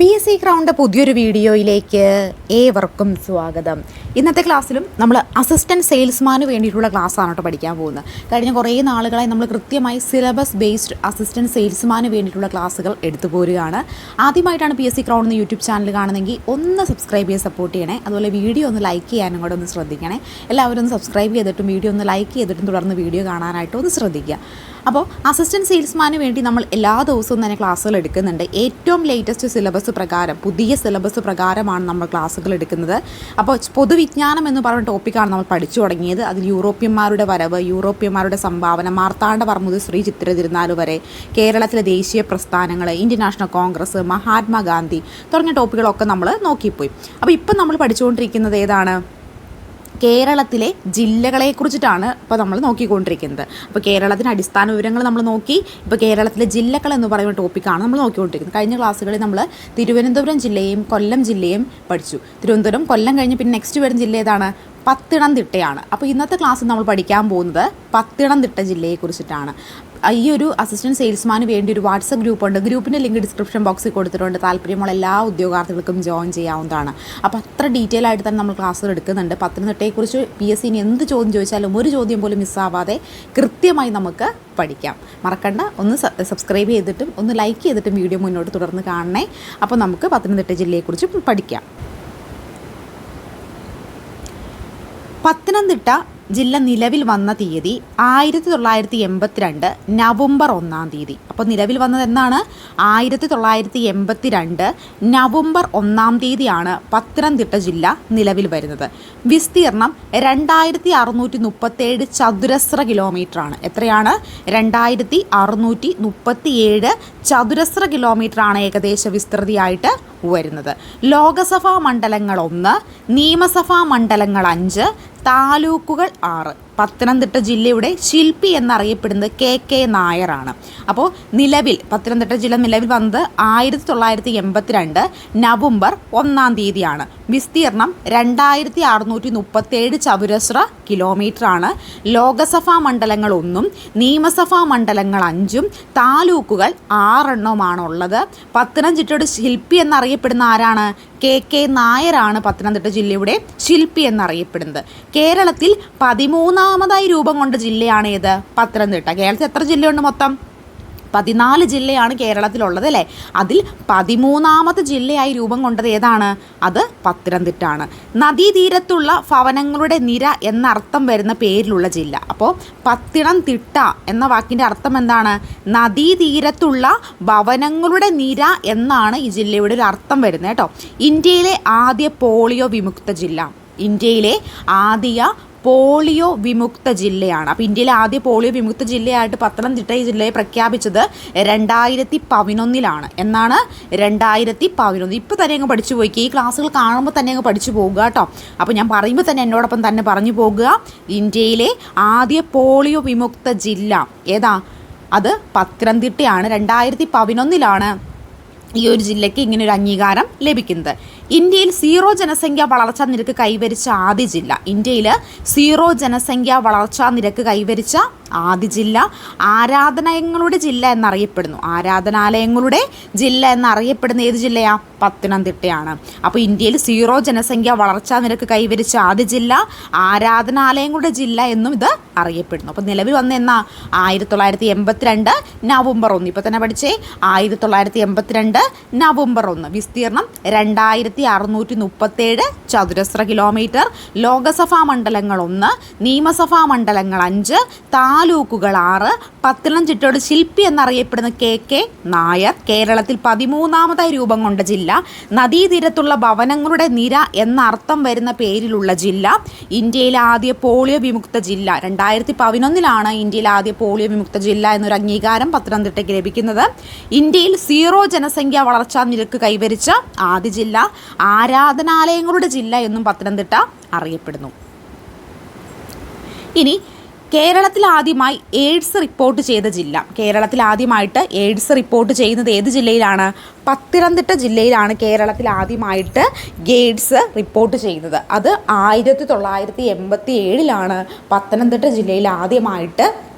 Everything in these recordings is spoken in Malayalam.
പി എസ് സി ക്രൗണ്ട് പുതിയൊരു വീഡിയോയിലേക്ക് ഏവർക്കും സ്വാഗതം. ഇന്നത്തെ ക്ലാസ്സിലും നമ്മൾ അസിസ്റ്റന്റ് സെയിൽസ്മാന് വേണ്ടിയിട്ടുള്ള ക്ലാസ്സാണ് കേട്ടോ പഠിക്കാൻ പോകുന്നത്. കഴിഞ്ഞ കുറേ നാളുകളായി നമ്മൾ കൃത്യമായി സിലബസ് ബേസ്ഡ് അസിസ്റ്റന്റ് സെയിൽസ്മാന് വേണ്ടിയിട്ടുള്ള ക്ലാസ്സുകൾ എടുത്തു പോരുകയാണ്. ആദ്യമായിട്ടാണ് പി എസ് സി ക്രൗണ്ട് എന്ന യൂട്യൂബ് ചാനൽ കാണുന്നെങ്കിൽ ഒന്ന് സബ്സ്ക്രൈബ് ചെയ്ത് സപ്പോർട്ട് ചെയ്യണേ. അതുപോലെ വീഡിയോ ഒന്ന് ലൈക്ക് ചെയ്യാനും കൂടെ ഒന്ന് ശ്രദ്ധിക്കണേ. എല്ലാവരും ഒന്ന് സബ്സ്ക്രൈബ് ചെയ്തിട്ടും വീഡിയോ ഒന്ന് ലൈക്ക് ചെയ്തിട്ടും തുടർന്ന് വീഡിയോ കാണാനായിട്ട് ഒന്ന് ശ്രദ്ധിക്കുക. അപ്പോൾ അസിസ്റ്റന്റ് സെയിൽസ്മാന് വേണ്ടി നമ്മൾ എല്ലാ ദിവസവും തന്നെ ക്ലാസ്സുകൾ എടുക്കുന്നുണ്ട്. ഏറ്റവും ലേറ്റസ്റ്റ് സിലബസ് പ്രകാരം പുതിയ സിലബസ് പ്രകാരമാണ് നമ്മൾ ക്ലാസ്സുകൾ എടുക്കുന്നത്. അപ്പോൾ പൊതുവിജ്ഞാനം എന്ന് പറഞ്ഞ ടോപ്പിക്കാണ് നമ്മൾ പഠിച്ചു തുടങ്ങിയത്. അതിൽ യൂറോപ്യന്മാരുടെ വരവ് യൂറോപ്യന്മാരുടെ സംഭാവന മാർത്താണ്ഡ പറമുത് ശ്രീ ചിത്ര തിരുനാൾ വരെ കേരളത്തിലെ ദേശീയ പ്രസ്ഥാനങ്ങൾ ഇന്ത്യൻ നാഷണൽ കോൺഗ്രസ് മഹാത്മാഗാന്ധി തുടങ്ങിയ ടോപ്പിക്കുകളൊക്കെ നമ്മൾ നോക്കിപ്പോയി. അപ്പോൾ ഇപ്പം നമ്മൾ പഠിച്ചുകൊണ്ടിരിക്കുന്നത് ഏതാണ്? കേരളത്തിലെ ജില്ലകളെ കുറിച്ചിട്ടാണ് ഇപ്പോൾ നമ്മൾ നോക്കിക്കൊണ്ടിരിക്കുന്നത്. അപ്പോൾ കേരളത്തിന് അടിസ്ഥാന വിവരങ്ങൾ നമ്മൾ നോക്കി ഇപ്പോൾ കേരളത്തിലെ ജില്ലകൾ എന്ന് പറയുന്ന ടോപ്പിക്കാണ് നമ്മൾ നോക്കിക്കൊണ്ടിരിക്കുന്നത്. കഴിഞ്ഞ ക്ലാസ്സുകളിൽ നമ്മൾ തിരുവനന്തപുരം ജില്ലയും കൊല്ലം ജില്ലയും പഠിച്ചു. തിരുവനന്തപുരം കൊല്ലം കഴിഞ്ഞ് പിന്നെ നെക്സ്റ്റ് വരുന്ന ജില്ല ഏതാണ്? പത്തിണംതിട്ടയാണ് അപ്പോൾ ഇന്നത്തെ ക്ലാസ്സിൽ നമ്മൾ പഠിക്കാൻ പോകുന്നത് പത്തിണംതിട്ട ജില്ലയെക്കുറിച്ചിട്ടാണ് ഈ ഒരു അസിസ്റ്റന്റ് സെയിൽസ്മാന് വേണ്ടി ഒരു വാട്സപ്പ് ഗ്രൂപ്പുണ്ട് ഗ്രൂപ്പിന്റെ ലിങ്ക് ഡിസ്ക്രിപ്ഷൻ ബോക്സിൽ കൊടുത്തിട്ടുണ്ട്. താല്പര്യമുള്ള എല്ലാ ഉദ്യോഗാർത്ഥികൾക്കും ജോയിൻ ചെയ്യാവുന്നതാണ്. അപ്പോൾ അത്ര ഡീറ്റെയിൽ ആയിട്ട് തന്നെ നമ്മൾ ക്ലാസ്സുകൾ എടുക്കുന്നുണ്ട്. പത്തനംതിട്ടയെക്കുറിച്ച് പി എസ് സിന് എന്ത് ചോദ്യം ചോദിച്ചാലും ഒരു ചോദ്യം പോലും മിസ്സാവാതെ കൃത്യമായി നമുക്ക് പഠിക്കാം. മറക്കണ്ട. ഒന്ന് സബ്സ്ക്രൈബ് ചെയ്തിട്ടും ഒന്ന് ലൈക്ക് ചെയ്തിട്ടും വീഡിയോ മുന്നോട്ട് തുടർന്ന് കാണണേ. അപ്പോൾ നമുക്ക് പത്തനംതിട്ട ജില്ലയെക്കുറിച്ച് പഠിക്കാം. പത്തനംതിട്ട ജില്ല നിലവിൽ വന്ന തീയതി ആയിരത്തി തൊള്ളായിരത്തി എൺപത്തിരണ്ട് നവംബർ ഒന്നാം തീയതി. അപ്പോൾ നിലവിൽ വന്നത് എന്നാണ്? ആയിരത്തി തൊള്ളായിരത്തി എൺപത്തിരണ്ട് നവംബർ ഒന്നാം തീയതിയാണ് പത്തനംതിട്ട ജില്ല നിലവിൽ വരുന്നത്. വിസ്തീർണം രണ്ടായിരത്തി അറുന്നൂറ്റി മുപ്പത്തേഴ് ചതുരശ്ര കിലോമീറ്ററാണ്. എത്രയാണ്? രണ്ടായിരത്തി അറുന്നൂറ്റി മുപ്പത്തിയേഴ് ചതുരശ്ര കിലോമീറ്ററാണ് ഏകദേശ വിസ്തൃതിയായിട്ട് വരുന്നത്. ലോകസഭാ മണ്ഡലങ്ങൾ ഒന്ന് നിയമസഭാ മണ്ഡലങ്ങൾ അഞ്ച് താലൂക്കുകൾ ആറ്. പത്തനംതിട്ട ജില്ലയുടെ ശില്പി എന്നറിയപ്പെടുന്നത് കെ കെ നായരാണ്. അപ്പോൾ നിലവിൽ പത്തനംതിട്ട ജില്ല നിലവിൽ വന്നത് ആയിരത്തി തൊള്ളായിരത്തി എൺപത്തിരണ്ട് നവംബർ ഒന്നാം തീയതിയാണ്. വിസ്തീർണം രണ്ടായിരത്തി അറുന്നൂറ്റി മുപ്പത്തേഴ് ചതുരശ്ര കിലോമീറ്ററാണ്. ലോകസഭാ മണ്ഡലങ്ങൾ ഒന്നും നിയമസഭാ മണ്ഡലങ്ങൾ അഞ്ചും താലൂക്കുകൾ ആറെണ്ണവുമാണുള്ളത്. പത്തനംതിട്ടയുടെ ശില്പി എന്നറിയപ്പെടുന്ന ആരാണ്? കെ കെ നായരാണ് പത്തനംതിട്ട ജില്ലയുടെ ശില്പി എന്നറിയപ്പെടുന്നത്. കേരളത്തിൽ പതിമൂന്നാമതായി രൂപം കൊണ്ട ജില്ലയാണ് ഏത് പത്തനംതിട്ട. കേരളത്തിൽ എത്ര ജില്ലയുണ്ട് മൊത്തം? പതിനാല് ജില്ലയാണ് കേരളത്തിലുള്ളത് അല്ലേ? അതിൽ പതിമൂന്നാമത്തെ ജില്ലയായി രൂപം കൊണ്ടത് ഏതാണ്? അത് പത്തനംതിട്ടാണ് നദീതീരത്തുള്ള ഭവനങ്ങളുടെ നിര എന്നർത്ഥം വരുന്ന പേരിലുള്ള ജില്ല. അപ്പോൾ പത്തനംതിട്ട എന്ന വാക്കിന്റെ അർത്ഥം എന്താണ്? നദീതീരത്തുള്ള ഭവനങ്ങളുടെ നിര എന്നാണ് ഈ ജില്ലയുടെ ഒരു അർത്ഥം വരുന്നത് കേട്ടോ. ഇന്ത്യയിലെ ആദ്യ പോളിയോ വിമുക്ത ജില്ല. ഇന്ത്യയിലെ ആദ്യ പോളിയോ വിമുക്ത ജില്ലയാണ്. അപ്പോൾ ഇന്ത്യയിലെ ആദ്യ പോളിയോ വിമുക്ത ജില്ലയായിട്ട് പത്തനംതിട്ട ജില്ലയെ പ്രഖ്യാപിച്ചത് രണ്ടായിരത്തി പതിനൊന്നിലാണ്. എന്നാണ് രണ്ടായിരത്തി പതിനൊന്ന്. ഇപ്പോൾ തന്നെ അങ്ങ് പഠിച്ചു പോയി. ഈ ക്ലാസ്സുകൾ കാണുമ്പോൾ തന്നെ അങ്ങ് പഠിച്ചു പോകുക കേട്ടോ. അപ്പോൾ ഞാൻ പറയുമ്പോൾ തന്നെ എന്നോടൊപ്പം തന്നെ പറഞ്ഞു പോകുക. ഇന്ത്യയിലെ ആദ്യ പോളിയോ വിമുക്ത ജില്ല ഏതാ? അത് പത്തനംതിട്ടയാണ്. രണ്ടായിരത്തി പതിനൊന്നിലാണ് ഈ ഒരു ജില്ലയ്ക്ക് ഇങ്ങനെ ഒരു അംഗീകാരം ലഭിക്കുന്നത്. ഇന്ത്യയിൽ സീറോ ജനസംഖ്യ വളർച്ചാ നിരക്ക് കൈവരിച്ച ആദ്യ ജില്ല. ഇന്ത്യയിൽ സീറോ ജനസംഖ്യ വളർച്ചാ നിരക്ക് കൈവരിച്ച ആദ്യ ജില്ല ആരാധനാലയങ്ങളുടെ ജില്ല എന്നറിയപ്പെടുന്നു. ആരാധനാലയങ്ങളുടെ ജില്ല എന്നറിയപ്പെടുന്ന ഏത് ജില്ലയാ? പത്തനംതിട്ടയാണ്. അപ്പോൾ ഇന്ത്യയിൽ സീറോ ജനസംഖ്യ വളർച്ചാ നിരക്ക് കൈവരിച്ച ആദ്യ ജില്ല ആരാധനാലയങ്ങളുടെ ജില്ല എന്നും ഇത് അറിയപ്പെടുന്നു. അപ്പോൾ നിലവിൽ വന്ന എന്നാ? ആയിരത്തി തൊള്ളായിരത്തി എൺപത്തിരണ്ട് നവംബർ ഒന്ന്. ഇപ്പോൾ തന്നെ പഠിച്ചേ. ആയിരത്തി തൊള്ളായിരത്തി എൺപത്തിരണ്ട് നവംബർ ഒന്ന്. വിസ്തീർണം രണ്ടായിരത്തി അറുന്നൂറ്റി മുപ്പത്തേഴ് ചതുരശ്ര കിലോമീറ്റർ ലോകസഭാ മണ്ഡലങ്ങൾ ഒന്ന് നിയമസഭാ മണ്ഡലങ്ങൾ അഞ്ച് താലൂക്കുകൾ ആറ് പത്തനംതിട്ടയുടെ ശില്പി എന്നറിയപ്പെടുന്ന കെ കെ നായർ കേരളത്തിൽ പതിമൂന്നാമതായി രൂപം കൊണ്ട ജില്ല നദീതീരത്തുള്ള ഭവനങ്ങളുടെ നിര എന്ന അർത്ഥം വരുന്ന പേരിലുള്ള ജില്ല ഇന്ത്യയിലെ ആദ്യ പോളിയോ വിമുക്ത ജില്ല. രണ്ടായിരത്തി പതിനൊന്നിലാണ് ഇന്ത്യയിലെ ആദ്യ പോളിയോ വിമുക്ത ജില്ല എന്നൊരു അംഗീകാരം പത്തനംതിട്ടയ്ക്ക് ലഭിക്കുന്നത്. ഇന്ത്യയിൽ സീറോ ജനസംഖ്യ വളർച്ചാ നിരക്ക് കൈവരിച്ച ആദ്യ ജില്ല ആരാധനാലയങ്ങളുടെ ജില്ല എന്നും പത്തനംതിട്ട അറിയപ്പെടുന്നു. ഇനി കേരളത്തിൽ ആദ്യമായി എയ്ഡ്സ് റിപ്പോർട്ട് ചെയ്ത ജില്ല. കേരളത്തിൽ ആദ്യമായിട്ട് എയ്ഡ്സ് റിപ്പോർട്ട് ചെയ്യുന്നത് ഏത് ജില്ലയിലാണ്? പത്തനംതിട്ട ജില്ലയിലാണ് കേരളത്തിൽ ആദ്യമായിട്ട് എയ്ഡ്സ് റിപ്പോർട്ട് ചെയ്യുന്നത്. അത് ആയിരത്തി തൊള്ളായിരത്തി എൺപത്തി ഏഴിലാണ് പത്തനംതിട്ട ജില്ലയിൽ ആദ്യമായിട്ട്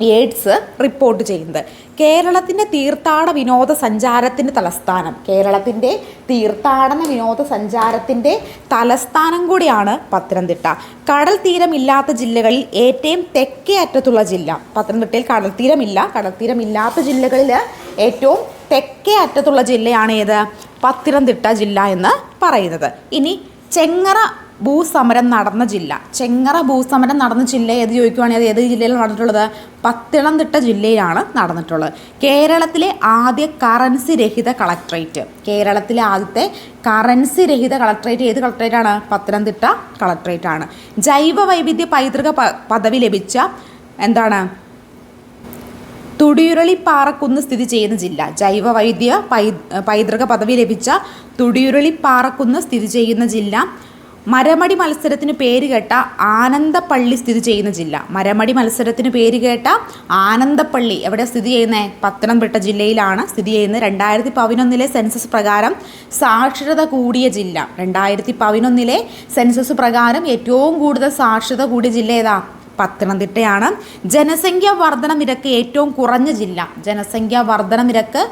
എയ്ഡ്സ് റിപ്പോർട്ട് ചെയ്യുന്നത്. കേരളത്തിന്റെ തീർത്ഥാടന വിനോദസഞ്ചാരത്തിന്റെ തലസ്ഥാനം. കേരളത്തിന്റെ തീർത്ഥാടന വിനോദസഞ്ചാരത്തിന്റെ തലസ്ഥാനം കൂടിയാണ് പത്തനംതിട്ട. കടൽ തീരമില്ലാത്ത ജില്ലകളിൽ ഏറ്റവും തെക്കേ അറ്റത്തുള്ള ജില്ല. പത്തനംതിട്ടയിൽ കടൽ തീരമില്ല. കടൽ തീരമില്ലാത്ത ജില്ലകളിൽ ഏറ്റവും തെക്കേ അറ്റത്തുള്ള ജില്ലയാണ് ഏത്? പത്തനംതിട്ട ജില്ല എന്ന് പറയുന്നത്. ഇനി ചെങ്ങറ ഭൂസമരം നടന്ന ജില്ല. ചെങ്ങറ ഭൂസമരം നടന്ന ജില്ല ഏത് ചോദിക്കുവാണെങ്കിൽ അത് ഏത് ജില്ലയിലാണ് നടന്നിട്ടുള്ളത്? പത്തനംതിട്ട ജില്ലയിലാണ് നടന്നിട്ടുള്ളത്. കേരളത്തിലെ ആദ്യ കറൻസി രഹിത കളക്ട്രേറ്റ് കേരളത്തിലെ ആദ്യത്തെ കറൻസി രഹിത കളക്ട്രേറ്റ് ഏത് കളക്ട്രേറ്റാണ് പത്തനംതിട്ട കളക്ട്രേറ്റാണ് ജൈവ വൈവിധ്യ പൈതൃക പദവി ലഭിച്ച എന്താണ്? തുടിയുരളിപ്പാറക്കുന്ന് സ്ഥിതി ചെയ്യുന്ന ജില്ല. ജൈവ വൈദ്യ പൈതൃക പദവി ലഭിച്ച തുടിയുരളിപ്പാറക്കുന്ന് സ്ഥിതി ചെയ്യുന്ന ജില്ല മരമടി മത്സരത്തിന് പേരുകേട്ട ആനന്ദപ്പള്ളി സ്ഥിതി ചെയ്യുന്ന ജില്ല. മരമടി മത്സരത്തിന് പേരുകേട്ട ആനന്ദപ്പള്ളി എവിടെ സ്ഥിതി ചെയ്യുന്നത് പത്തനംതിട്ട ജില്ലയിലാണ് സ്ഥിതി ചെയ്യുന്നത്. രണ്ടായിരത്തി പതിനൊന്നിലെ സെൻസസ് പ്രകാരം സാക്ഷരത കൂടിയ ജില്ല. രണ്ടായിരത്തി പതിനൊന്നിലെ സെൻസസ് പ്രകാരം ഏറ്റവും കൂടുതൽ സാക്ഷരത കൂടിയ ജില്ല ഏതാ? പത്തനംതിട്ടയാണ്. ജനസംഖ്യാ വർധന നിരക്ക് ഏറ്റവും കുറഞ്ഞ ജില്ല. ജനസംഖ്യാ വർധന നിരക്ക്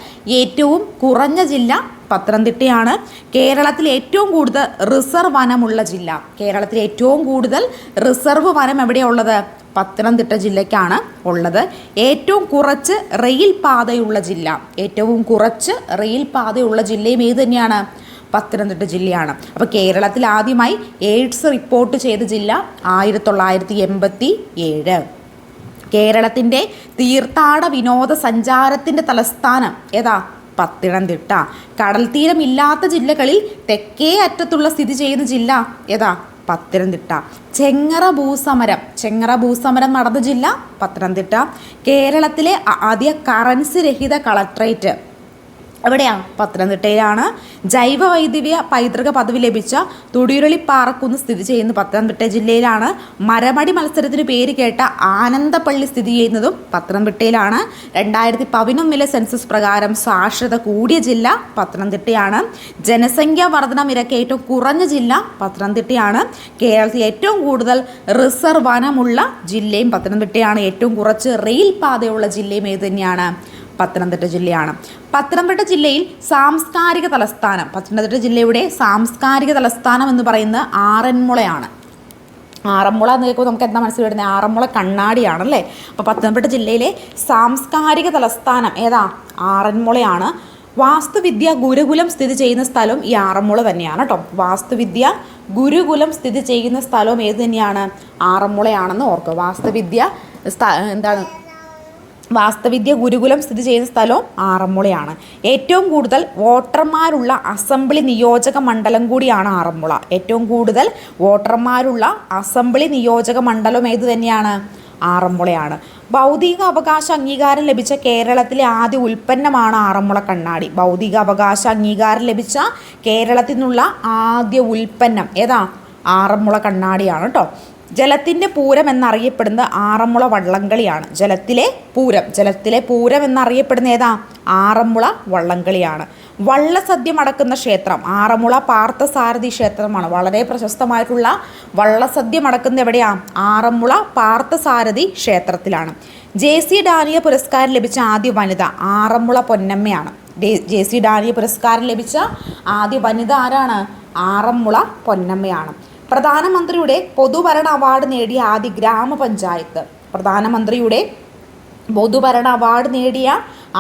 ഏറ്റവും കുറഞ്ഞ ജില്ല പത്തനംതിട്ടയാണ് കേരളത്തിൽ ഏറ്റവും കൂടുതൽ റിസർവ് വനമുള്ള ജില്ല. കേരളത്തിൽ ഏറ്റവും കൂടുതൽ റിസർവ് വനം എവിടെയുള്ളത്? പത്തനംതിട്ട ജില്ലയ്ക്കാണ് ഉള്ളത്. ഏറ്റവും കുറച്ച് റെയിൽ പാതയുള്ള ജില്ല. ഏറ്റവും കുറച്ച് റെയിൽ പാതയുള്ള ജില്ലയും ഏത് തന്നെയാണ്? പത്തനംതിട്ട ജില്ലയാണ്. അപ്പോൾ കേരളത്തിൽ ആദ്യമായി എയ്ഡ്സ് റിപ്പോർട്ട് ചെയ്ത ജില്ല ആയിരത്തി തൊള്ളായിരത്തി എൺപത്തി ഏഴ് കേരളത്തിന്റെ തീർത്ഥാട വിനോദസഞ്ചാരത്തിന്റെ തലസ്ഥാനം ഏതാ? പത്തനംതിട്ട കടൽ തീരമില്ലാത്ത ജില്ലകളിൽ തെക്കേ അറ്റത്തുള്ള സ്ഥിതി ചെയ്യുന്ന ജില്ല ഏതാ? പത്തനംതിട്ട ചെങ്ങറ ഭൂസമരം. ചെങ്ങറ ഭൂസമരം നടന്ന ജില്ല പത്തനംതിട്ട കേരളത്തിലെ ആദ്യ കറൻസി രഹിത കളക്ട്രേറ്റ് എവിടെയാണ് പത്തനംതിട്ടയിലാണ്. ജൈവ വൈദ്യുതിക പൈതൃക പദവി ലഭിച്ച തുടിയുരളിപ്പാറക്കുന്ന് സ്ഥിതി ചെയ്യുന്ന പത്തനംതിട്ട ജില്ലയിലാണ്. മരമടി മത്സരത്തിന് പേര് കേട്ട ആനന്ദപ്പള്ളി സ്ഥിതി ചെയ്യുന്നതും പത്തനംതിട്ടയിലാണ്. രണ്ടായിരത്തി പതിനൊന്നിലെ സെൻസസ് പ്രകാരം സാക്ഷരത കൂടിയ ജില്ല പത്തനംതിട്ടയാണ്. ജനസംഖ്യാ വർധന നിരക്ക് ഏറ്റവും കുറഞ്ഞ ജില്ല പത്തനംതിട്ടയാണ്. കേരളത്തിൽ ഏറ്റവും കൂടുതൽ റിസർവ് വനമുള്ള ജില്ലയും പത്തനംതിട്ടയാണ്. ഏറ്റവും കുറച്ച് റെയിൽ പാതയുള്ള ജില്ലയും ഏത് തന്നെയാണ്? പത്തനംതിട്ട ജില്ലയാണ്. പത്തനംതിട്ട ജില്ലയിൽ സാംസ്കാരിക തലസ്ഥാനം പത്തനംതിട്ട ജില്ലയുടെ സാംസ്കാരിക തലസ്ഥാനം എന്ന് പറയുന്നത് ആറന്മുളയാണ്. ആറന്മുള എന്ന് കേൾക്കുമ്പോൾ നമുക്ക് എന്താ മനസ്സിൽ വരുന്നത്? ആറന്മുള കണ്ണാടിയാണല്ലേ? അപ്പോൾ പത്തനംതിട്ട ജില്ലയിലെ സാംസ്കാരിക തലസ്ഥാനം ഏതാ? ആറന്മുളയാണ്. വാസ്തുവിദ്യ ഗുരുകുലം സ്ഥിതി ചെയ്യുന്ന സ്ഥലം ഈ ആറന്മുള തന്നെയാണ് കേട്ടോ. വാസ്തുവിദ്യ ഗുരുകുലം സ്ഥിതി ചെയ്യുന്ന സ്ഥലം ഏത് തന്നെയാണ്? ആറന്മുളയാണെന്ന് ഓർക്കുക. വാസ്തുവിദ്യ എന്താണ്? വാസ്തവിദ്യ ഗുരുകുലം സ്ഥിതി ചെയ്യുന്ന സ്ഥലവും ആറന്മുളയാണ്. ഏറ്റവും കൂടുതൽ വോട്ടർമാരുള്ള അസംബ്ലി നിയോജക മണ്ഡലം കൂടിയാണ് ആറന്മുള. ഏറ്റവും കൂടുതൽ വോട്ടർമാരുള്ള അസംബ്ലി നിയോജക മണ്ഡലം ഏത് തന്നെയാണ്? ആറന്മുളയാണ്. ഭൗതിക അവകാശ അംഗീകാരം ലഭിച്ച കേരളത്തിലെ ആദ്യ ഉൽപ്പന്നമാണ് ആറന്മുള കണ്ണാടി. ഭൗതിക അവകാശ അംഗീകാരം ലഭിച്ച കേരളത്തിൽ നിന്നുള്ള ആദ്യ ഉൽപ്പന്നം ഏതാ? ആറന്മുള കണ്ണാടിയാണ് കേട്ടോ ജലത്തിന്റെ പൂരം എന്നറിയപ്പെടുന്നത് ആറന്മുള വള്ളംകളിയാണ്. ജലത്തിലെ പൂരം ജലത്തിലെ പൂരം എന്നറിയപ്പെടുന്ന ഏതാ? ആറന്മുള വള്ളംകളിയാണ്. വള്ളസദ്യ മടക്കുന്ന ക്ഷേത്രം ആറന്മുള പാർത്ഥസാരഥി ക്ഷേത്രമാണ്. വളരെ പ്രശസ്തമായിട്ടുള്ള വള്ളസദ്യ മടക്കുന്ന എവിടെയാ? ആറന്മുള പാർത്ഥസാരഥി ക്ഷേത്രത്തിലാണ്. ജെ സി ഡാനിയ പുരസ്കാരം ലഭിച്ച ആദ്യ വനിത ആറന്മുള പൊന്നമ്മയാണ്. ജെ സി ഡാനിയ പുരസ്കാരം ലഭിച്ച ആദ്യ വനിത ആരാണ്? ആറന്മുള പൊന്നമ്മയാണ്. പ്രധാനമന്ത്രിയുടെ പൊതുഭരണ അവാർഡ് നേടിയ ആദ്യ ഗ്രാമപഞ്ചായത്ത്. പ്രധാനമന്ത്രിയുടെ പൊതുഭരണ അവാർഡ് നേടിയ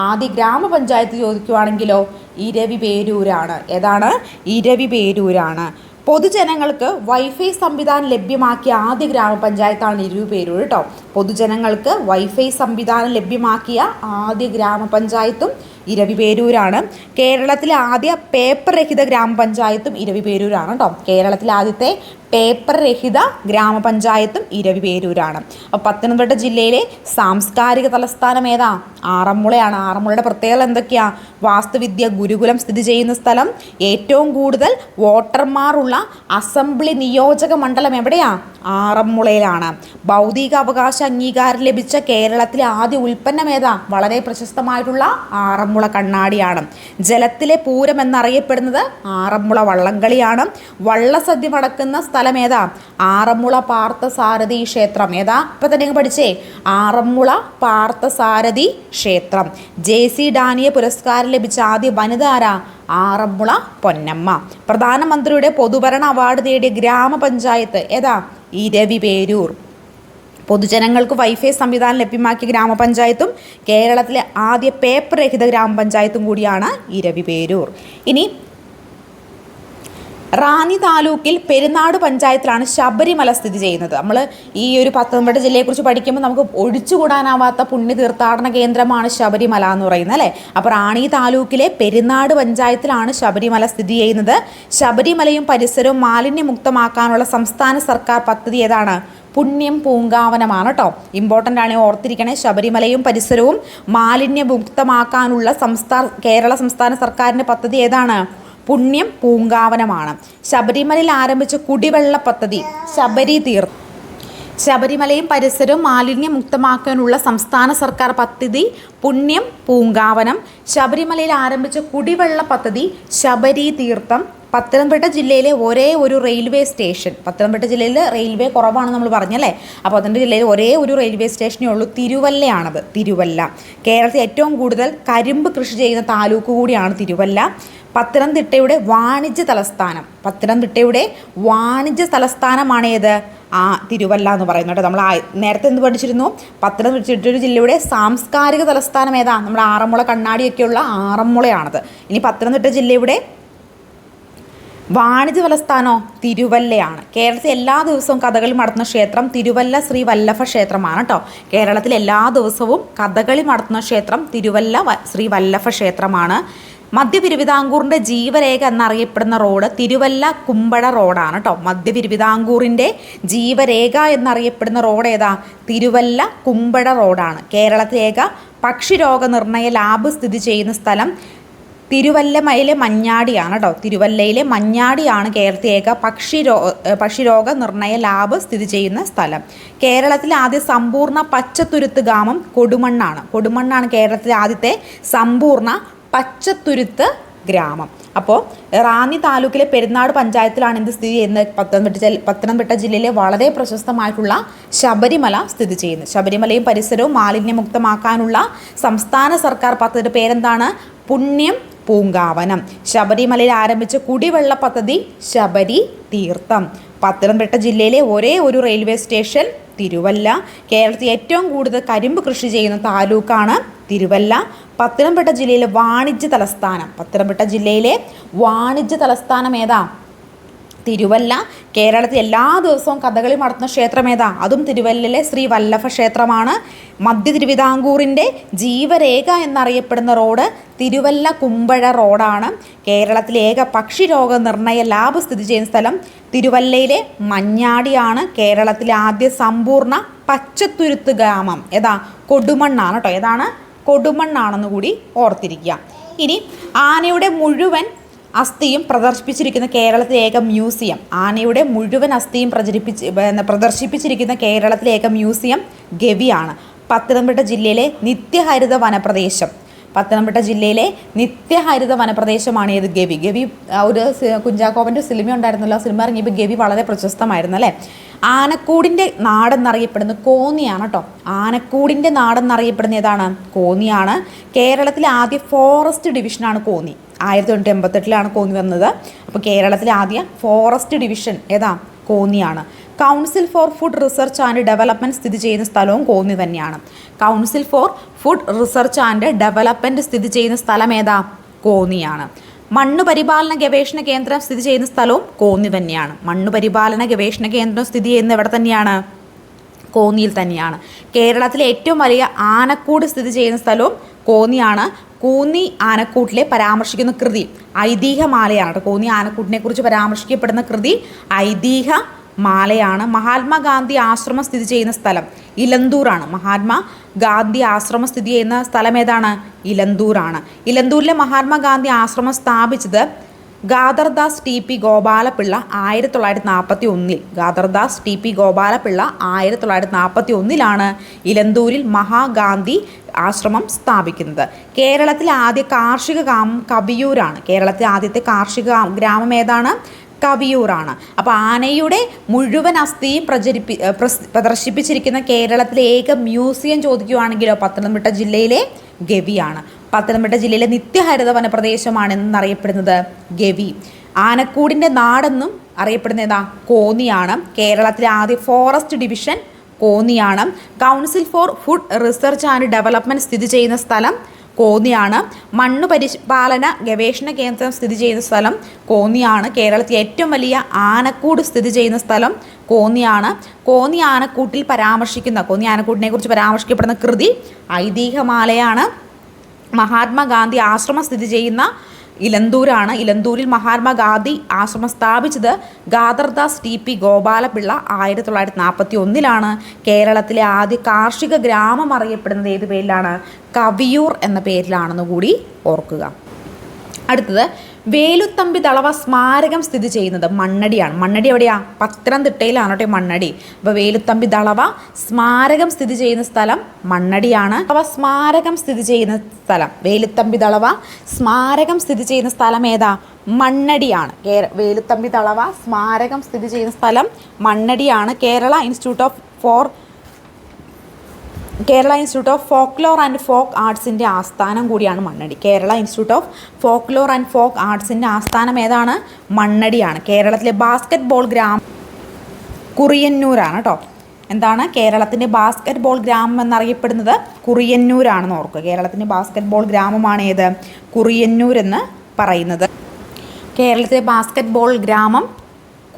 ആദ്യ ഗ്രാമപഞ്ചായത്ത് ചോദിക്കുവാണെങ്കിലോ ഇരവി പേരൂരാണ്. ഏതാണ്? ഇരവി പേരൂരാണ്. പൊതുജനങ്ങൾക്ക് വൈഫൈ സംവിധാനം ലഭ്യമാക്കിയ ആദ്യ ഗ്രാമപഞ്ചായത്താണ് ഇരവി പേരൂർ കേട്ടോ പൊതുജനങ്ങൾക്ക് വൈഫൈ സംവിധാനം ലഭ്യമാക്കിയ ആദ്യ ഗ്രാമപഞ്ചായത്തും ഇരവിപേരൂരാണ് കേരളത്തിലെ ആദ്യ പേപ്പർ രഹിത ഗ്രാമപഞ്ചായത്തും ഇരവിപേരൂരാണ് കേട്ടോ കേരളത്തിലെ ആദ്യത്തെ പേപ്പർ രഹിത ഗ്രാമപഞ്ചായത്തും ഇരവിപേരൂരാണ് അപ്പോൾ പത്തനംതിട്ട ജില്ലയിലെ സാംസ്കാരിക തലസ്ഥാനം ഏതാ? ആറന്മുളയാണ്. ആറന്മുളയുടെ പ്രത്യേകത എന്തൊക്കെയാണ് വാസ്തുവിദ്യ ഗുരുകുലം സ്ഥിതി ചെയ്യുന്ന സ്ഥലം. ഏറ്റവും കൂടുതൽ വോട്ടർമാരുള്ള അസംബ്ലി നിയോജക മണ്ഡലം എവിടെയാണ് ആറന്മുളയിലാണ്. ഭൗതിക അവകാശ അംഗീകാരം ലഭിച്ച കേരളത്തിലെ ആദ്യ ഉൽപ്പന്നം ഏതാ? വളരെ പ്രശസ്തമായിട്ടുള്ള ആറന്മുള കണ്ണാടിയാണ്. ജലത്തിലെ പൂരം എന്നറിയപ്പെടുന്നത് ആറന്മുള വള്ളംകളിയാണ്. വള്ളസദ്യ മടക്കുന്ന സ്ഥലം ഏതാ? ആറന്മുള പാർത്ഥസാരഥി ക്ഷേത്രം. ഏതാ? ഇപ്പം തന്നെ പഠിച്ചേ. ആറന്മുള പാർത്ഥസാരഥി ക്ഷേത്രം. ജെ സി ഡാനിയ പുരസ്കാരം ലഭിച്ച ആദ്യ വനിത ആരാ? ആറന്മുള പൊന്നമ്മ. പ്രധാനമന്ത്രിയുടെ പൊതുഭരണ അവാർഡ് നേടിയ ഗ്രാമപഞ്ചായത്ത് ഏതാ? ഇരവിപേരൂർ പൊതുജനങ്ങൾക്ക് വൈഫൈ സംവിധാനം ലഭ്യമാക്കിയ ഗ്രാമപഞ്ചായത്തും കേരളത്തിലെ ആദ്യ പേപ്പർ രഹിത ഗ്രാമപഞ്ചായത്തും കൂടിയാണ് ഇരവിപേരൂർ ഇനി റാന്നി താലൂക്കിൽ പെരുന്നാട് പഞ്ചായത്തിലാണ് ശബരിമല സ്ഥിതി ചെയ്യുന്നത്. നമ്മൾ ഈ ഒരു പത്തനംതിട്ട ജില്ലയെക്കുറിച്ച് പഠിക്കുമ്പോൾ നമുക്ക് ഒഴിച്ചുകൂടാനാവാത്ത പുണ്യ തീർത്ഥാടന കേന്ദ്രമാണ് ശബരിമല എന്ന് പറയുന്നത് അല്ലേ? അപ്പോൾ റാണി താലൂക്കിലെ പെരുന്നാട് പഞ്ചായത്തിലാണ് ശബരിമല സ്ഥിതി ചെയ്യുന്നത്. ശബരിമലയും പരിസരവും മാലിന്യമുക്തമാക്കാനുള്ള സംസ്ഥാന സർക്കാർ പദ്ധതി ഏതാണ്? പുണ്യം പൂങ്കാവനമാണ് കേട്ടോ ഇമ്പോർട്ടന്റ് ആണ് ഓർത്തിരിക്കണേ. ശബരിമലയും പരിസരവും മാലിന്യമുക്തമാക്കാനുള്ള സംസ്ഥാന കേരള സംസ്ഥാന സർക്കാരിന്റെ പദ്ധതി ഏതാണ്? പുണ്യം പൂങ്കാവനമാണ്. ശബരിമലയിൽ ആരംഭിച്ച കുടിവെള്ള പദ്ധതി ശബരി തീർ ശബരിമലയും പരിസരവും മാലിന്യമുക്തമാക്കാനുള്ള സംസ്ഥാന സർക്കാർ പദ്ധതി പുണ്യം പൂങ്കാവനം. ശബരിമലയിൽ ആരംഭിച്ച കുടിവെള്ള പദ്ധതി ശബരി തീർത്ഥം. പത്തനംതിട്ട ജില്ലയിലെ ഒരേ ഒരു റെയിൽവേ സ്റ്റേഷൻ. പത്തനംതിട്ട ജില്ലയിൽ റെയിൽവേ കുറവാണ് നമ്മൾ പറഞ്ഞല്ലേ അപ്പോൾ പത്തനംതിട്ട ജില്ലയിൽ ഒരേ ഒരു റെയിൽവേ സ്റ്റേഷനേ ഉള്ളൂ തിരുവല്ലയാണത്. തിരുവല്ല. കേരളത്തിൽ ഏറ്റവും കൂടുതൽ കരിമ്പ് കൃഷി ചെയ്യുന്ന താലൂക്ക് കൂടിയാണ് തിരുവല്ല. പത്തനംതിട്ടയുടെ വാണിജ്യ തലസ്ഥാനം. പത്തനംതിട്ടയുടെ വാണിജ്യ തലസ്ഥാനമാണ് ഏത്? ആ തിരുവല്ല എന്ന് പറയുന്നത് നമ്മൾ നേരത്തെ എന്ത് പഠിച്ചിരുന്നു? പത്തനംതിട്ട ജില്ലയുടെ സാംസ്കാരിക തലസ്ഥാനം ഏതാ? നമ്മുടെ ആറന്മുള കണ്ണാടിയൊക്കെയുള്ള ആറന്മുളയാണത്. ഇനി പത്തനംതിട്ട ജില്ലയുടെ വാണിജ്യ തലസ്ഥാനോ തിരുവല്ലയാണ്. കേരളത്തിൽ എല്ലാ ദിവസവും കഥകളി നടത്തുന്ന ക്ഷേത്രം തിരുവല്ല ശ്രീ വല്ലഭ ക്ഷേത്രമാണ് കേട്ടോ. കേരളത്തിൽ എല്ലാ ദിവസവും കഥകളി നടത്തുന്ന ക്ഷേത്രം തിരുവല്ല ശ്രീ വല്ലഭ ക്ഷേത്രമാണ്. മധ്യ തിരുവിതാംകൂറിന്റെ ജീവരേഖ എന്നറിയപ്പെടുന്ന റോഡ് തിരുവല്ല കുമ്പഴ റോഡാണ് കേട്ടോ മധ്യതിരുവിതാംകൂറിന്റെ ജീവരേഖ എന്നറിയപ്പെടുന്ന റോഡ് ഏതാ? തിരുവല്ല കുമ്പഴ റോഡാണ്. കേരളത്തിലേക്ക് പക്ഷിരോഗ നിർണയ ലാബ് സ്ഥിതി ചെയ്യുന്ന സ്ഥലം തിരുവല്ലമയിലെ മഞ്ഞാടിയാണ് കേട്ടോ തിരുവല്ലയിലെ മഞ്ഞാടിയാണ് കേരളത്തിലേക്ക് പക്ഷിരോ പക്ഷിരോഗ നിർണയ ലാബ് സ്ഥിതി ചെയ്യുന്ന സ്ഥലം. കേരളത്തിലെ ആദ്യ സമ്പൂർണ പച്ചത്തുരുത്ത് ഗ്രാമം കൊടുമണ്ണാണ്. കൊടുമണ്ണാണ് കേരളത്തിലെ ആദ്യത്തെ സമ്പൂർണ പച്ചത്തുരുത്ത് ഗ്രാമം. അപ്പോൾ റാന്നി താലൂക്കിലെ പെരുന്നാട് പഞ്ചായത്തിലാണ് ഇത് സ്ഥിതി ചെയ്യുന്നത്. പത്തനംതിട്ട പത്തനംതിട്ട ജില്ലയിലെ വളരെ പ്രശസ്തമായിട്ടുള്ള ശബരിമല സ്ഥിതി ചെയ്യുന്നത്. ശബരിമലയും പരിസരവും മാലിന്യമുക്തമാക്കാനുള്ള സംസ്ഥാന സർക്കാർ പദ്ധതിയുടെ പേരെന്താണ്? പുണ്യം പൂങ്കാവനം. ശബരിമലയിൽ ആരംഭിച്ച കുടിവെള്ള പദ്ധതി ശബരി തീർത്ഥം പത്തനംതിട്ട ജില്ലയിലെ ഒരേ ഒരു റെയിൽവേ സ്റ്റേഷൻ തിരുവല്ല. കേരളത്തിൽ ഏറ്റവും കൂടുതൽ കരിമ്പ് കൃഷി ചെയ്യുന്ന താലൂക്കാണ് തിരുവല്ല. പത്തനംതിട്ട ജില്ലയിലെ വാണിജ്യ തലസ്ഥാനം. പത്തനംതിട്ട ജില്ലയിലെ വാണിജ്യ തലസ്ഥാനം ഏതാ? തിരുവല്ല. കേരളത്തിൽ എല്ലാ ദിവസവും കഥകളി നടത്തുന്ന ക്ഷേത്രം ഏതാ? അതും തിരുവല്ലയിലെ ശ്രീ വല്ലഭ ക്ഷേത്രമാണ്. മധ്യ തിരുവിതാംകൂറിന്റെ ജീവരേഖ എന്നറിയപ്പെടുന്ന റോഡ് തിരുവല്ല കുമ്പഴ റോഡാണ്. കേരളത്തിലെ ഏക പക്ഷിരോഗ നിർണയ ലാബ് സ്ഥിതി ചെയ്യുന്ന സ്ഥലം തിരുവല്ലയിലെ മഞ്ഞാടിയാണ്. കേരളത്തിലെ ആദ്യ സമ്പൂർണ പച്ചത്തുരുത്ത് ഗ്രാമം. ഏതാ? കൊടുമണ്ണാണ് കേട്ടോ ഏതാണ്? കൊടുമണ്ണാണെന്ന് കൂടി ഓർത്തിരിക്കുക. ഇനി ആനയുടെ മുഴുവൻ അസ്ഥിയും പ്രദർശിപ്പിച്ചിരിക്കുന്ന കേരളത്തിലെ ഏക മ്യൂസിയം. ആനയുടെ മുഴുവൻ അസ്ഥിയും പ്രചരിപ്പിച്ച് പ്രദർശിപ്പിച്ചിരിക്കുന്ന കേരളത്തിലെ ഏക മ്യൂസിയം ഗവിയാണ്. പത്തനംതിട്ട ജില്ലയിലെ നിത്യഹരിത വനപ്രദേശം. പത്തനംതിട്ട ജില്ലയിലെ നിത്യഹരിത വനപ്രദേശമാണ് ഏത് ഗവി. ഗവി ഒരു കുഞ്ചാക്കോവന്റെ സിനിമ ഉണ്ടായിരുന്നല്ലോ. സിനിമ ഇറങ്ങിയപ്പോൾ ഗവി വളരെ പ്രശസ്തമായിരുന്നു അല്ലേ? ആനക്കൂടിന്റെ നാടെന്നറിയപ്പെടുന്ന കോന്നിയാണ് കേട്ടോ ആനക്കൂടിന്റെ നാടെന്നറിയപ്പെടുന്ന ഏതാണ്? കോന്നിയാണ്. കേരളത്തിലെ ആദ്യ ഫോറസ്റ്റ് ഡിവിഷനാണ് കോന്നി. ആയിരത്തി തൊണ്ണൂറ്റി എൺപത്തെട്ടിലാണ് കോന്നി വന്നത്. അപ്പോൾ കേരളത്തിലെ ആദ്യ ഫോറസ്റ്റ് ഡിവിഷൻ ഏതാ? കോന്നിയാണ്. Council for Food Research and Development സ്ഥിതി ചെയ്യുന്ന സ്ഥലവും കോന്നി തന്നെയാണ്. Council for Food Research and Development സ്ഥിതി ചെയ്യുന്ന സ്ഥലം ഏതാ? കോന്നിയാണ്. മണ്ണ് പരിപാലന ഗവേഷണ കേന്ദ്രം സ്ഥിതി ചെയ്യുന്ന സ്ഥലവും കോന്നി തന്നെയാണ്. മണ്ണ് പരിപാലന ഗവേഷണ കേന്ദ്രം സ്ഥിതി ചെയ്യുന്ന എവിടെ തന്നെയാണ്? കോന്നിയിൽ തന്നെയാണ്. കേരളത്തിലെ ഏറ്റവും വലിയ ആനക്കൂട് സ്ഥിതി ചെയ്യുന്ന സ്ഥലവും കോന്നിയാണ്. കോന്നി ആനക്കൂട്ടിലെ പരാമർശിക്കുന്ന കൃതി ഐതിഹ്യമാലയാണ്. കോന്നി ആനക്കൂട്ടിനെ കുറിച്ച് പരാമർശിക്കപ്പെടുന്ന കൃതി ഐതിഹ്യ മാലയാണ്. മഹാത്മാഗാന്ധി ആശ്രമം സ്ഥിതി ചെയ്യുന്ന സ്ഥലം ഇലന്തൂറാണ് മഹാത്മാ ഗാന്ധി ആശ്രമം സ്ഥിതി ചെയ്യുന്ന സ്ഥലം ഏതാണ്? ഇലന്തൂറാണ് ഇലന്തൂരിലെ മഹാത്മാഗാന്ധി ആശ്രമം സ്ഥാപിച്ചത് ഗാദർദാസ് ടി പി ഗോപാലപിള്ള ആയിരത്തി തൊള്ളായിരത്തി നാൽപ്പത്തി ഒന്നിൽ ഗാദർദാസ് ടി പി ഗോപാലപിള്ള ആയിരത്തി തൊള്ളായിരത്തി നാൽപ്പത്തി ഒന്നിലാണ് ഇലന്തൂരിൽ മഹാഗാന്ധി ആശ്രമം സ്ഥാപിക്കുന്നത്. കേരളത്തിലെ ആദ്യ കാർഷിക ഗ്രാമം കവിയൂരാണ്. കേരളത്തിലെ ആദ്യത്തെ കാർഷിക ഗ്രാമം ഏതാണ്? കവിയൂറാണ് അപ്പോൾ ആനയുടെ മുഴുവൻ അസ്ഥിയും പ്രചരിപ്പി പ്രദർശിപ്പിച്ചിരിക്കുന്ന കേരളത്തിലെ ഏക മ്യൂസിയം ചോദിക്കുകയാണെങ്കിലോ പത്തനംതിട്ട ജില്ലയിലെ ഗവിയാണ്. പത്തനംതിട്ട ജില്ലയിലെ നിത്യഹരിത വനപ്രദേശമാണ് എന്നറിയപ്പെടുന്നത് ഗവി. ആനക്കൂടിന്റെ നാടെന്നും അറിയപ്പെടുന്ന ഏതാ? കോന്നിയാണ്. കേരളത്തിലെ ആദ്യ forest division കോന്നിയാണ്. Council for Food Research and Development സ്ഥിതി ചെയ്യുന്ന സ്ഥലം കോന്നിയാണ്. മണ്ണ് പരിപാലന ഗവേഷണ കേന്ദ്രം സ്ഥിതി ചെയ്യുന്ന സ്ഥലം കോന്നിയാണ്. കേരളത്തിലെ ഏറ്റവും വലിയ ആനക്കൂട് സ്ഥിതി ചെയ്യുന്ന സ്ഥലം കോന്നിയാണ്. കോന്നി ആനക്കൂട്ടിൽ പരാമർശിക്കുന്ന കോന്നി ആനക്കൂട്ടിനെ കുറിച്ച് പരാമർശിക്കപ്പെടുന്ന കൃതി ഐതിഹ്യമാലയാണ്. മഹാത്മാഗാന്ധി ആശ്രമം സ്ഥിതി ചെയ്യുന്ന ഇലന്തൂരാണ്. ഇലന്തൂരിൽ മഹാത്മാഗാന്ധി ആശ്രമം സ്ഥാപിച്ചത് ഗാദർദാസ് ടി പി ഗോപാലപിള്ള ആയിരത്തി തൊള്ളായിരത്തി നാൽപ്പത്തി ഒന്നിലാണ് കേരളത്തിലെ ആദ്യ കാർഷിക ഗ്രാമം അറിയപ്പെടുന്നത് ഏത് പേരിലാണ്? കവിയൂർ എന്ന പേരിലാണെന്ന് കൂടി ഓർക്കുക. അടുത്തത് വേലുത്തമ്പി തളവ സ്മാരകം സ്ഥിതി ചെയ്യുന്നത് മണ്ണടിയാണ്. മണ്ണടി എവിടെയാ? പത്തനംതിട്ടയിലാണ് കേട്ടോ മണ്ണടി. അപ്പോൾ വേലുത്തമ്പി തളവ സ്മാരകം സ്ഥിതി ചെയ്യുന്ന സ്ഥലം മണ്ണടിയാണ്. അവ സ്മാരകം സ്ഥിതി ചെയ്യുന്ന സ്ഥലം. വേലുത്തമ്പി തളവ സ്മാരകം സ്ഥിതി ചെയ്യുന്ന സ്ഥലം ഏതാ? മണ്ണടിയാണ്. കേര വേലുത്തമ്പി തളവ സ്മാരകം സ്ഥിതി ചെയ്യുന്ന സ്ഥലം മണ്ണടിയാണ്. Kerala Institute of for Kerala Institute of Folklore and Folk ആർട്സിന്റെ ആസ്ഥാനം കൂടിയാണ് Mannadi. Kerala Institute of Folklore and Folk ആർട്സിന്റെ ആസ്ഥാനം ഏതാണ്? മണ്ണടിയാണ്. കേരളത്തിലെ ബാസ്ക്കറ്റ് ബോൾ ഗ്രാമം കുറിയന്നൂരാണ് കേട്ടോ എന്താണ്? കേരളത്തിന്റെ ബാസ്ക്കറ്റ് ബോൾ ഗ്രാമം എന്നറിയപ്പെടുന്നത് കുറിയന്നൂരാണെന്ന് ഓർക്കുക. കേരളത്തിന്റെ ബാസ്ക്കറ്റ് ബോൾ ഗ്രാമമാണ് ഏത്? കുറിയന്നൂർ എന്ന് പറയുന്നത്. കേരളത്തിലെ ബാസ്ക്കറ്റ് ബോൾ ഗ്രാമം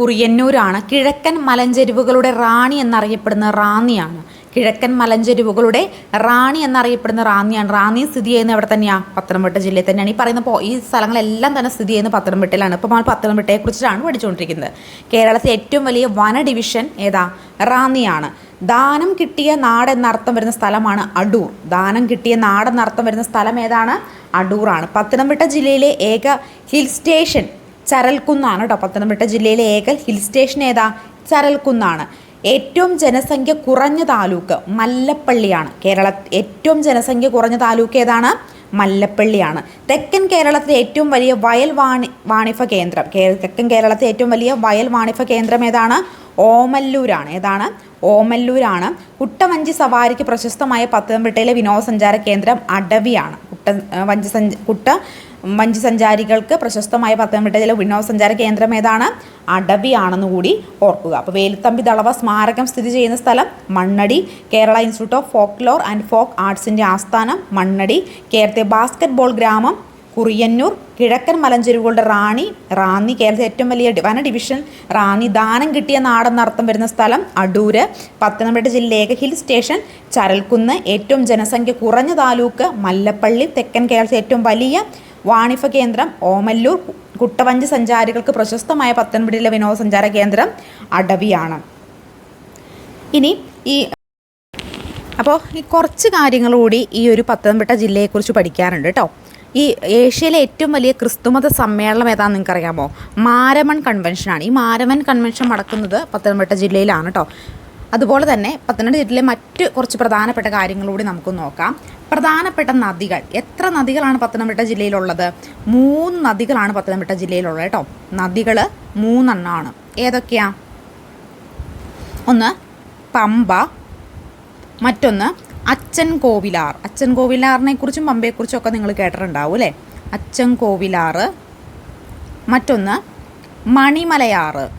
കുറിയന്നൂരാണ്. കിഴക്കൻ മലഞ്ചെരുവുകളുടെ റാണി എന്നറിയപ്പെടുന്ന റാന്നിയാണ്. കിഴക്കൻ മലഞ്ചെരുവുകളുടെ റാണി എന്നറിയപ്പെടുന്ന റാന്നിയാണ്. റാന്നി സ്ഥിതി ചെയ്യുന്നത് എവിടെ തന്നെയാണ് പത്തനംതിട്ട ജില്ലയിൽ തന്നെയാണ്. ഈ പറയുന്ന ഈ സ്ഥലങ്ങളെല്ലാം തന്നെ സ്ഥിതി ചെയ്യുന്നത് പത്തനംതിട്ടയിലാണ്. ഇപ്പോൾ നമ്മൾ പത്തനംതിട്ടയെക്കുറിച്ചാണ് പഠിച്ചുകൊണ്ടിരിക്കുന്നത്. കേരളത്തിലെ ഏറ്റവും വലിയ വന ഡിവിഷൻ ഏതാ? റാന്നിയാണ്. ദാനം കിട്ടിയ നാട് എന്നർത്ഥം വരുന്ന സ്ഥലമാണ് അടൂർ. ദാനം കിട്ടിയ നാട് എന്നർത്ഥം വരുന്ന സ്ഥലം ഏതാണ്? അടൂറാണ്. പത്തനംതിട്ട ജില്ലയിലെ ഏക ഹിൽ സ്റ്റേഷൻ ചരൽക്കുന്നാണ് കേട്ടോ. പത്തനംതിട്ട ജില്ലയിലെ ഏക ഹിൽ സ്റ്റേഷൻ ഏതാ? ചരൽക്കുന്നാണ് ഏറ്റവും ജനസംഖ്യ കുറഞ്ഞ താലൂക്ക് മല്ലപ്പള്ളിയാണ്. കേരള ഏറ്റവും ജനസംഖ്യ കുറഞ്ഞ താലൂക്ക് ഏതാണ്? മല്ലപ്പള്ളിയാണ്. തെക്കൻ കേരളത്തിലെ ഏറ്റവും വലിയ വയൽ വാണി വാണിഭ കേന്ദ്രം. തെക്കൻ കേരളത്തിലെ ഏറ്റവും വലിയ വയൽ വാണിഭ കേന്ദ്രം ഏതാണ്? ഓമല്ലൂരാണ്. ഏതാണ്? ഓമല്ലൂരാണ്. കുട്ടവഞ്ചി സവാരിക്ക് പ്രശസ്തമായ പത്തനംതിട്ടയിലെ വിനോദസഞ്ചാര കേന്ദ്രം അടവിയാണ്. കുട്ട വഞ്ചി സഞ്ച കുട്ട വഞ്ചി സഞ്ചാരികൾക്ക് പ്രശസ്തമായ പത്തനംതിട്ട ജില്ല വിനോദസഞ്ചാര കേന്ദ്രം ഏതാണ്? അടവിയാണെന്ന് കൂടി ഓർക്കുക. അപ്പോൾ വേലുത്തമ്പി ദളവ സ്മാരകം സ്ഥിതി ചെയ്യുന്ന സ്ഥലം Mannadi Kerala Institute of Folklore and Folk ആർട്സിന്റെ ആസ്ഥാനം മണ്ണടി കേരളത്തെ ബാസ്ക്കറ്റ് ബോൾ ഗ്രാമം കുറിയന്നൂർ കിഴക്കൻ മലഞ്ചെരുവുകളുടെ റാണി റാന്നി കേരളത്തിലെ ഏറ്റവും വലിയ വന ഡിവിഷൻ റാന്നി ദാനം കിട്ടിയ നാടെന്നർത്ഥം വരുന്ന സ്ഥലം അടൂര് പത്തനംതിട്ട ജില്ലയിലെ ഹിൽ സ്റ്റേഷൻ ചരൽക്കുന്ന് ഏറ്റവും ജനസംഖ്യ കുറഞ്ഞ താലൂക്ക് മല്ലപ്പള്ളി തെക്കൻ കേരളത്തിലെ ഏറ്റവും വലിയ വാണിഭ കേന്ദ്രം ഓമല്ലൂർ കുട്ടവഞ്ചി സഞ്ചാരികൾക്ക് പ്രശസ്തമായ പത്തനംതിട്ടയിലെ വിനോദസഞ്ചാര കേന്ദ്രം അടവിയാണ്. ഇനി ഈ അപ്പോൾ ഈ കുറച്ച് കാര്യങ്ങൾ കൂടി ഈ ഒരു പത്തനംതിട്ട ജില്ലയെക്കുറിച്ച് പഠിക്കാറുണ്ട് കേട്ടോ ഈ ഏഷ്യയിലെ ഏറ്റവും വലിയ ക്രിസ്തുമത സമ്മേളനം ഏതാണെന്ന് നിങ്ങൾക്കറിയാമോ? മാരമൺ കൺവെൻഷനാണ് ഈ മാരമൺ കൺവെൻഷൻ നടക്കുന്നത് പത്തനംതിട്ട ജില്ലയിലാണ് കേട്ടോ അതുപോലെ തന്നെ പത്തനംതിട്ട ജില്ലയിലെ മറ്റ് കുറച്ച് പ്രധാനപ്പെട്ട കാര്യങ്ങളൂടി നമുക്ക് നോക്കാം. പ്രധാനപ്പെട്ട നദികൾ. എത്ര നദികളാണ് പത്തനംതിട്ട ജില്ലയിലുള്ളത്? മൂന്ന് നദികളാണ് പത്തനംതിട്ട ജില്ലയിലുള്ളത് കേട്ടോ. നദികൾ മൂന്നെണ്ണമാണ് ഏതൊക്കെയാ? ഒന്ന് പമ്പ മറ്റൊന്ന് അച്ഛൻ കോവിലാർ അച്ഛൻ കോവിലാറിനെ കുറിച്ചും പമ്പയെക്കുറിച്ചും ഒക്കെ നിങ്ങൾ കേട്ടിട്ടുണ്ടാവും അല്ലേ? അച്ഛൻ മറ്റൊന്ന് മണിമലയാറ്.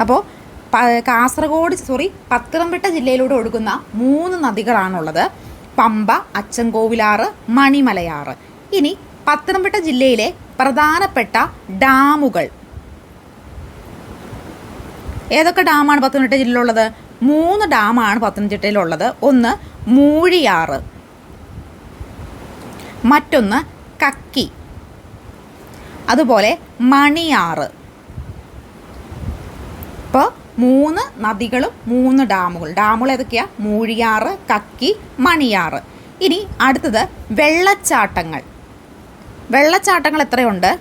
അപ്പോൾ കാസർഗോഡ് സോറി പത്തനംതിട്ട ജില്ലയിലൂടെ ഒഴുകുന്ന മൂന്ന് നദികളാണുള്ളത്. പമ്പ അച്ചൻകോവിലാറ് മണിമലയാറ്. ഇനി പത്തനംതിട്ട ജില്ലയിലെ പ്രധാനപ്പെട്ട ഡാമുകൾ. ഏതൊക്കെ ഡാമാണ് പത്തനംതിട്ട ജില്ലയിലുള്ളത്? മൂന്ന് ഡാമാണ് പത്തനംതിട്ടയിലുള്ളത് ഒന്ന് മൂഴിയാറ് മറ്റൊന്ന് കക്കി അതുപോലെ മണിയാറ്. മൂന്ന് നദികളും മൂന്ന് ഡാമുകൾ. ഡാമുകൾ ഏതൊക്കെയാ? മൂഴിയാറ് കക്കി മണിയാറ്. ഇനി അടുത്തത് വെള്ളച്ചാട്ടങ്ങൾ. വെള്ളച്ചാട്ടങ്ങൾ എത്രയുണ്ട്?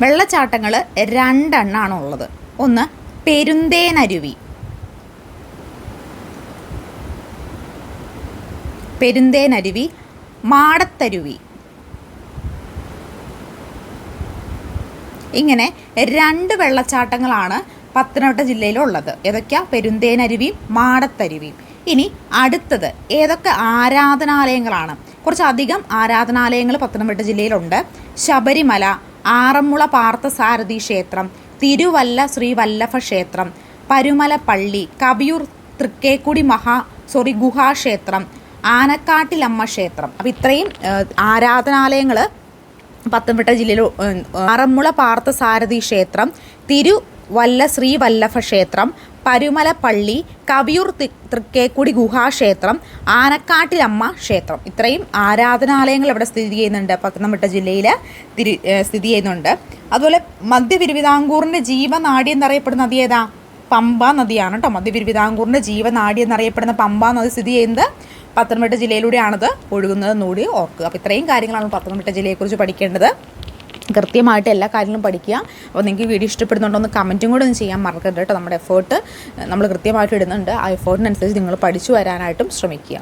വെള്ളച്ചാട്ടങ്ങൾ രണ്ടെണ്ണമാണ് ഉള്ളത്. ഒന്ന് പെരുന്തേനരുവി. പെരുന്തേനരുവി മാടത്തരുവി. ഇങ്ങനെ രണ്ട് വെള്ളച്ചാട്ടങ്ങളാണ് പത്തനംതിട്ട ജില്ലയിലുള്ളത്. ഏതൊക്കെയാ? പെരുന്തേനരുവിയും മാടത്തരുവിയും. ഇനി അടുത്തത് ഏതൊക്കെ ആരാധനാലയങ്ങളാണ്? കുറച്ചധികം ആരാധനാലയങ്ങൾ പത്തനംതിട്ട ജില്ലയിലുണ്ട്. ശബരിമല ആറന്മുള പാർത്ഥസാരഥി ക്ഷേത്രം തിരുവല്ല ശ്രീ വല്ലഭ ക്ഷേത്രം പരുമല പള്ളി കവിയൂർ തൃക്കേക്കുടി മഹാ സോറി ഗുഹാക്ഷേത്രം ആനക്കാട്ടിലമ്മ ക്ഷേത്രം. അപ്പം ഇത്രയും ആരാധനാലയങ്ങൾ പത്തനംതിട്ട ജില്ലയിലെ ആറന്മുള പാർത്ഥസാരഥി ക്ഷേത്രം തിരുവല്ല ശ്രീ വല്ലഭ ക്ഷേത്രം പരുമല പള്ളി കവിയൂർ തൃക്കേക്കുടി ഗുഹാക്ഷേത്രം ആനക്കാട്ടിലമ്മ ക്ഷേത്രം. ഇത്രയും ആരാധനാലയങ്ങൾ ഇവിടെ സ്ഥിതി ചെയ്യുന്നുണ്ട്. പത്തനംതിട്ട ജില്ലയിൽ തിരി സ്ഥിതി ചെയ്യുന്നുണ്ട്. അതുപോലെ മധ്യ ജീവനാടി എന്നറിയപ്പെടുന്ന നദി ഏതാ? പമ്പ നദിയാണ് കേട്ടോ. മധ്യ ജീവനാടി എന്നറിയപ്പെടുന്ന പമ്പ നദി സ്ഥിതി ചെയ്യുന്നത്. പത്തനംതിട്ട ജില്ലയിലൂടെയാണത് ഒഴുകുന്നത് കൂടി ഓർക്കുക. അപ്പോൾ ഇത്രയും കാര്യങ്ങളാണ് പത്തനംതിട്ട ജില്ലയെക്കുറിച്ച് പഠിക്കേണ്ടത്. കൃത്യമായിട്ട് എല്ലാ കാര്യങ്ങളും പഠിക്കുക. അപ്പോൾ നിങ്ങൾക്ക് വീഡിയോ ഇഷ്ടപ്പെടുന്നുണ്ടോ എന്ന് കമന്റും കൂടെ ഒന്ന് ചെയ്യാൻ മറക്കരുത് കേട്ടോ. നമ്മുടെ എഫേർട്ട് നമ്മൾ കൃത്യമായിട്ട് ഇടുന്നുണ്ട്. ആ എഫേർട്ടിനനുസരിച്ച് നിങ്ങൾ പഠിച്ചു വരാനായിട്ടും ശ്രമിക്കുക.